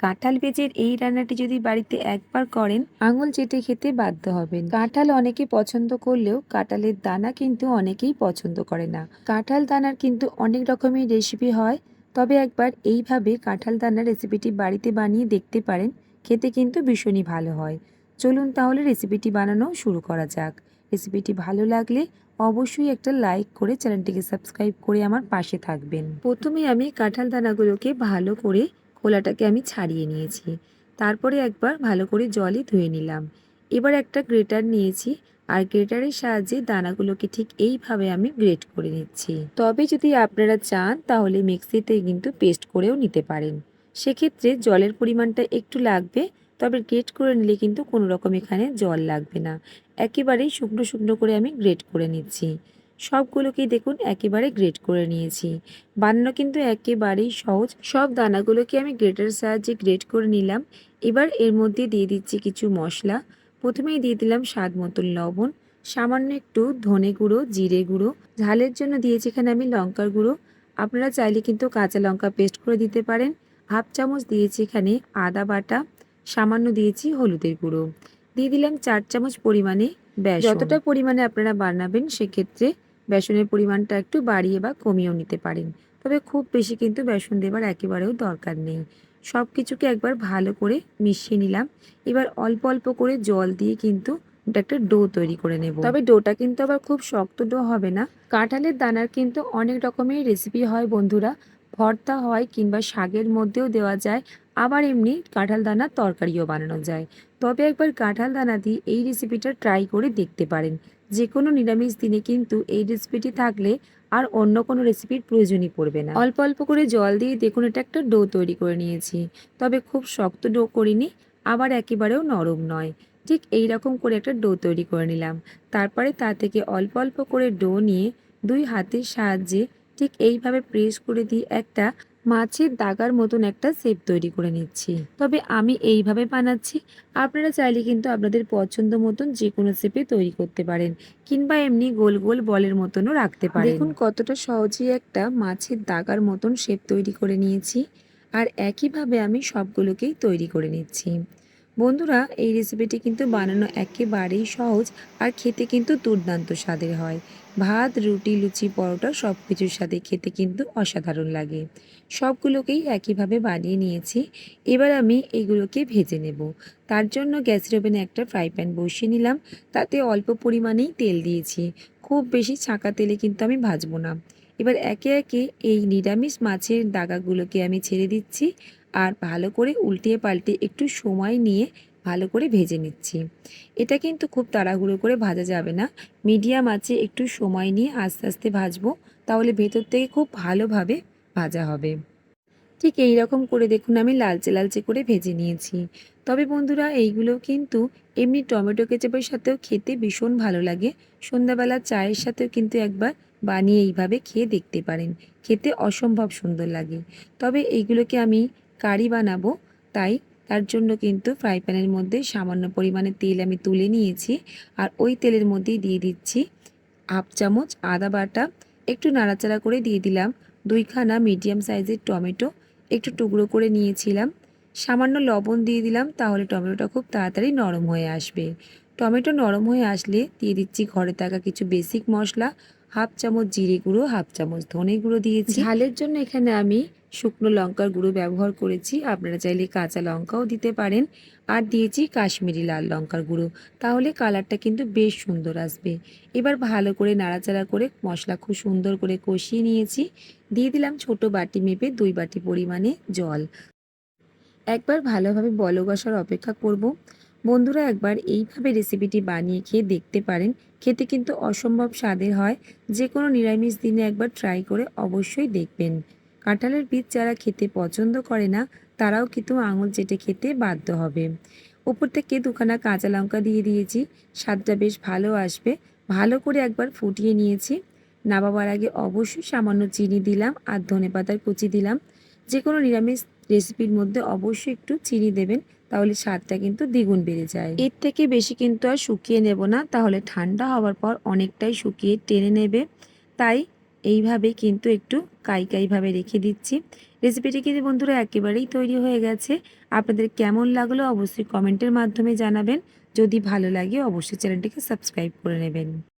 কাঁঠাল বেজের এই রান্নাটি যদি বাড়িতে একবার করেন, আঙুল চেটে খেতে বাধ্য হবেন। কাঁঠাল অনেকে পছন্দ করলেও কাঁঠালের দানা কিন্তু অনেকেই পছন্দ করে না। কাঁঠাল দানার কিন্তু অনেক রকমের রেসিপি হয়, তবে একবার এইভাবে কাঁঠাল দানার রেসিপিটি বাড়িতে বানিয়ে দেখতে পারেন, খেতে কিন্তু ভীষণই ভালো হয়। চলুন তাহলে রেসিপিটি বানানো শুরু করা যাক। রেসিপিটি ভালো লাগলে অবশ্যই একটা লাইক করে চ্যানেলটিকে সাবস্ক্রাইব করে আমার পাশে থাকবেন। প্রথমে আমি কাঁঠাল দানাগুলোকে ভালো করে খোলাটাকে আমি ছাড়িয়ে নিয়েছি। তারপরে একবার ভালো করে জলে ধুয়ে নিলাম। এবার একটা গ্রেটার নিয়েছি আর গ্রেটারের সাহায্যে দানাগুলোকে ঠিক এইভাবে আমি গ্রেট করে নিচ্ছি। তবে যদি আপনারা চান তাহলে মিক্সিতে কিন্তু পেস্ট করেও নিতে পারেন। সেক্ষেত্রে জলের পরিমাণটা একটু লাগবে, তবে গ্রেট করে নিলে কিন্তু কোনো রকম এখানে জল লাগবে না। একেবারেই শুকনো শুকনো করে আমি গ্রেট করে নিচ্ছি। সবগুলোকেই দেখুন একেবারে গ্রেট করে নিয়েছি। বানানো কিন্তু একেবারেই সহজ। সব দানাগুলোকে আমি গ্রেটার সাহায্যে গ্রেট করে নিলাম। এবার এর মধ্যে দিয়ে দিচ্ছি কিছু মশলা। প্রথমেই দিয়ে দিলাম স্বাদ মতন লবণ, সামান্য একটু ধনে গুঁড়ো, জিরে গুঁড়ো। ঝালের জন্য দিয়েছি এখানে আমি লঙ্কার গুঁড়ো। আপনারা চাইলে কিন্তু কাঁচা লঙ্কা পেস্ট করে দিতে পারেন। হাফ চামচ দিয়েছি এখানে আদা বাটা, সামান্য দিয়েছি হলুদের গুঁড়ো। দিয়ে দিলাম চার চামচ পরিমাণে বেসন। যতটা পরিমাণে আপনারা বানাবেন সেক্ষেত্রে বেসনের পরিমাণটা একটু বাড়িয়ে বা কমিয়েও নিতে পারেন। তবে খুব বেশি কিন্তু বেসন দেবার একেবারেও দরকার নেই। সব কিছুকে একবার ভালো করে মিশিয়ে নিলাম। এবার অল্প অল্প করে জল দিয়ে কিন্তু একটা ডো তৈরি করে নেব। তবে ডোটা কিন্তু আবার খুব শক্ত ডো হবে না। কাঁঠালের দানার কিন্তু অনেক রকমের রেসিপি হয় বন্ধুরা। ভর্তা হয় কিংবা শাকের মধ্যেও দেওয়া যায়, আবার এমনি কাঁঠাল দানার তরকারিও বানানো যায়। তবে একবার কাঁঠাল দানা দিয়ে এই রেসিপিটা ট্রাই করে দেখতে পারেন। যে কোনো নিরামিষ দিনে কিন্তু এই রেসিপিটি থাকলে আর অন্য কোনো রেসিপির প্রয়োজনই পড়বে না। অল্প অল্প করে জল দিয়ে দেখুন এটা একটা ডো তৈরি করে নিয়েছি। তবে খুব শক্ত ডো করিনি, আবার একেবারেও নরম নয়। ঠিক এই রকম করে একটা ডো তৈরি করে নিলাম। তারপরে তা থেকে অল্প অল্প করে ডো নিয়ে দুই হাতের সাহায্যে ঠিক এইভাবে প্রেস করে দিয়ে একটা মাছের দাগার মতন একটা শেপ তৈরি করে নিচ্ছি। তবে আমি এইভাবে বানাচ্ছি, আপনারা চাইলে কিন্তু আপনাদের পছন্দ মতন যে কোনো শেপে তৈরি করতে পারেন কিংবা এমনি গোল গোল বলের মতনও রাখতে পারেন। দেখুন কতটা সহজেই একটা মাছের দাগার মতন শেপ তৈরি করে নিয়েছি, আর একইভাবে আমি সবগুলোকেই তৈরি করে নিচ্ছি। বন্ধুরা, এই রেসিপিটি কিন্তু বানানো একেবারেই সহজ আর খেতে কিন্তু দুর্দান্ত স্বাদের হয়। ভাত, রুটি, লুচি, পরোটা সব কিছুর সাথে খেতে কিন্তু অসাধারণ লাগে। সবগুলোকেই একইভাবে বানিয়ে নিয়েছি। এবার আমি এইগুলোকে ভেজে নেব। তার জন্য গ্যাসের ওভেনে একটা ফ্রাই প্যান বসিয়ে নিলাম। তাতে অল্প পরিমাণেই তেল দিয়েছি। খুব বেশি ছাঁকা তেলে কিন্তু আমি ভাজবো না। এবার একে একে এই নিরামিষ মাছের দাগাগুলোকে আমি ছেড়ে দিচ্ছি। আর ভালো করে উল্টিয়ে পাল্টে একটু সময় নিয়ে ভালো করে ভেজে নিচ্ছি। এটা কিন্তু খুব তাড়াহুড়ো করে ভাজা যাবে না। মিডিয়াম আছে একটু সময় নিয়ে আস্তে আস্তে ভাজবো, তাহলে ভেতর থেকে খুব ভালোভাবে ভাজা হবে। ঠিক এই রকম করে দেখুন আমি লালচে লালচে করে ভেজে নিয়েছি। তবে বন্ধুরা এইগুলো কিন্তু এমনি টমেটো কেচাপের সাথেও খেতে ভীষণ ভালো লাগে। সন্ধ্যাবেলা চায়ের সাথেও কিন্তু একবার বানিয়ে এইভাবে খেয়ে দেখতে পারেন। খেতে অসম্ভব সুন্দর লাগে। তবে এইগুলোকে আমি কারি বানাবো। তাই তার জন্য কিন্তু ফ্রাই প্যানের মধ্যে সামান্য পরিমাণে তেল আমি তুলে নিয়েছি। আর ওই তেলের মধ্যেই দিয়ে দিচ্ছি হাফ চামচ আদা বাটা। একটু নাড়াচাড়া করে দিয়ে দিলাম দুইখানা মিডিয়াম সাইজের টমেটো। একটু টুকরো করে নিয়েছিলাম। সামান্য লবণ দিয়ে দিলাম তাহলে টমেটোটা খুব তাড়াতাড়ি নরম হয়ে আসবে। টমেটো নরম হয়ে আসলে দিয়ে দিচ্ছি ঘরে থাকা কিছু বেসিক মশলা। হাফ চামচ জিরে গুঁড়ো, হাফ চামচ ধনে গুঁড়ো দিয়েছি। ঝালের জন্য এখানে আমি শুকনো লঙ্কার গুঁড়ো ব্যবহার করেছি। আপনারা চাইলে কাঁচা লঙ্কাও দিতে পারেন। আর দিয়েছি কাশ্মীরি লাল লঙ্কার গুঁড়ো। তাহলে কালারটা কিন্তু বেশ সুন্দর আসবে। এবার ভালো করে নাড়াচাড়া করে মশলা খুব সুন্দর করে কষিয়ে নিয়েছি। দিয়ে দিলাম ছোট বাটি মেপে দুই বাটি পরিমাণে জল। একবার ভালোভাবে বলক আসার অপেক্ষা করব। বন্ধুরা, একবার এইভাবে রেসিপিটি বানিয়ে খেয়ে দেখতে পারেন। খেতে কিন্তু অসম্ভব স্বাদের হয়। যে কোনো নিরামিষ দিনে একবার ট্রাই করে অবশ্যই দেখবেন। কাঁঠালের বীজ যারা খেতে পছন্দ করে না, তারাও কিন্তু আঙুল চেটে খেতে বাধ্য হবে। ওপর থেকে দুখানা কাঁচা লঙ্কা দিয়ে দিয়েছি, স্বাদটা বেশ ভালো আসবে। ভালো করে একবার ফুটিয়ে নিয়েছি। নামাবার আগে অবশ্যই সামান্য চিনি দিলাম আর ধনে পাতার কুচি দিলাম। যে কোনো নিরামিষ রেসিপির মধ্যে অবশ্যই একটু চিনি দেবেন, তাহলে স্বাদটা কিন্তু দ্বিগুণ বেড়ে যায়। এর থেকে বেশি কিন্তু আর শুকিয়ে নেব না, তাহলে ঠান্ডা হওয়ার পর অনেকটাই শুকিয়ে টেনে নেবে। তাই এইভাবে কিন্তু একটু কাই কাইভাবে রেখে দিচ্ছি। রেসিপিটি কিন্তু বন্ধুরা একেবারেই তৈরি হয়ে গেছে। আপনাদের কেমন লাগল অবশ্যই কমেন্টের মাধ্যমে জানাবেন। যদি ভালো লাগে অবশ্যই চ্যানেলটিকে সাবস্ক্রাইব করে নেবেন।